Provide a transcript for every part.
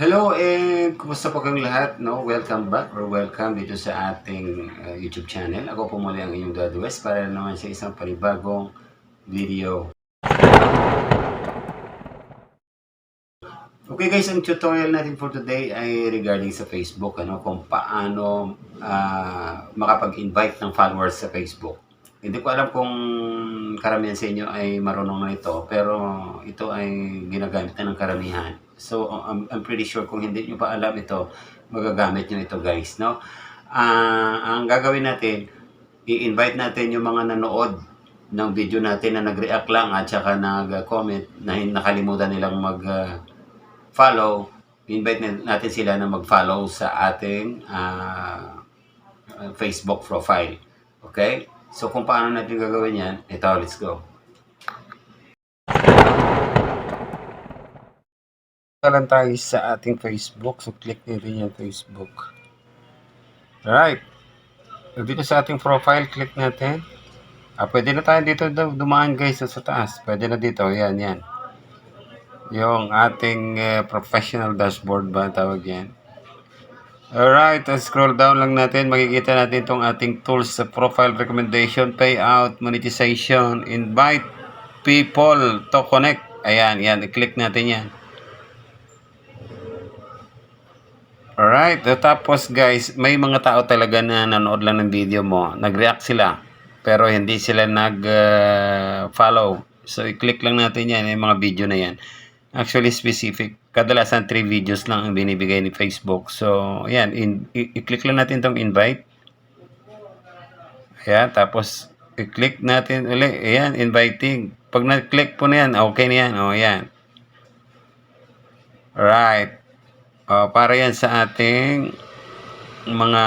Hello and kumusta po kayong lahat? No? Welcome back or welcome dito sa ating uh, YouTube channel. Ako po muli ang inyong God West para naman sa isang panibagong video. Okay guys, ang tutorial natin for today ay regarding sa Facebook, ano, kung paano ah, makapag-invite ng followers sa Facebook. Hindi ko alam kung karamihan sa inyo ay marunong na ito, pero ito ay ginagamit na ng karamihan. So, I'm, I'm pretty sure kung hindi nyo pa alam ito, magagamit nyo ito guys, no? Ah, ang gagawin natin, i-invite natin yung mga nanood ng video natin na nag-react lang at saka nag-comment na nakalimutan nilang mag-follow. invite na- natin sila na mag-follow sa ating ah, Facebook profile. Okay? So, kung paano natin gagawin yan, ito, let's go. lang tayo sa ating Facebook. So, click natin yung Facebook. Alright. So, dito sa ating profile, click natin. Ah, pwede na tayo dito dumaan guys sa taas. Pwede na dito. Yan, yan. Yung ating eh, professional dashboard ba tawag yan. Alright, uh, scroll down lang natin. Makikita natin itong ating tools sa profile recommendation, payout, monetization, invite people to connect. Ayan, yan. I-click natin yan. Alright, uh, tapos guys, may mga tao talaga na nanood lang ng video mo. Nag-react sila, pero hindi sila nag-follow. so, i-click lang natin yan, yung mga video na yan. Actually, specific. Kadalasan, 3 videos lang ang binibigay ni Facebook. So, yan, in, i- i-click lang natin tong invite. Ayan, tapos, i-click natin uli. Ayan, inviting. Pag na-click po na yan, okay na yan. O, ayan. Alright. Uh, para yan sa ating mga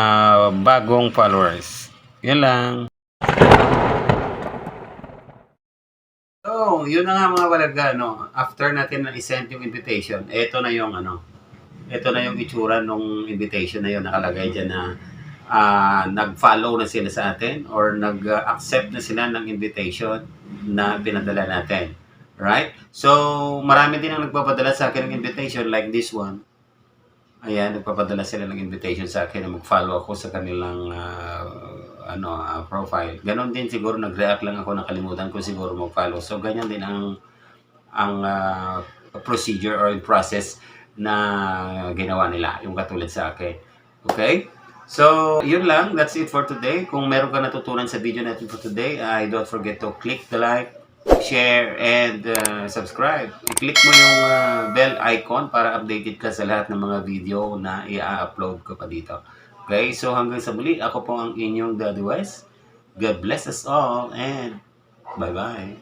bagong followers. Yan lang. So, yun na nga mga walaga, no? After natin na isend yung invitation, eto na yung ano, eto na yung itsura nung invitation na yun, nakalagay dyan na ah, nag-follow na sila sa atin or nag-accept na sila ng invitation na pinadala natin. Right? So, marami din ang nagpapadala sa akin ng invitation like this one. Ayan, nagpapadala sila ng invitation sa akin na mag-follow ako sa kanilang ah, ano ah, profile. Ganon din siguro nag-react lang ako nakalimutan ko siguro mag-follow. So ganyan din ang ang ah, procedure or process na ginawa nila, yung katulad sa akin. Okay? So, yun lang. That's it for today. Kung meron ka natutunan sa video natin for today, I don't forget to click the like, share, and uh, subscribe. I-click mo yung uh, bell icon para updated ka sa lahat ng mga video na i-upload ko pa dito. Okay, so hanggang sa muli, ako po ang inyong Daddy West. God bless us all and bye-bye.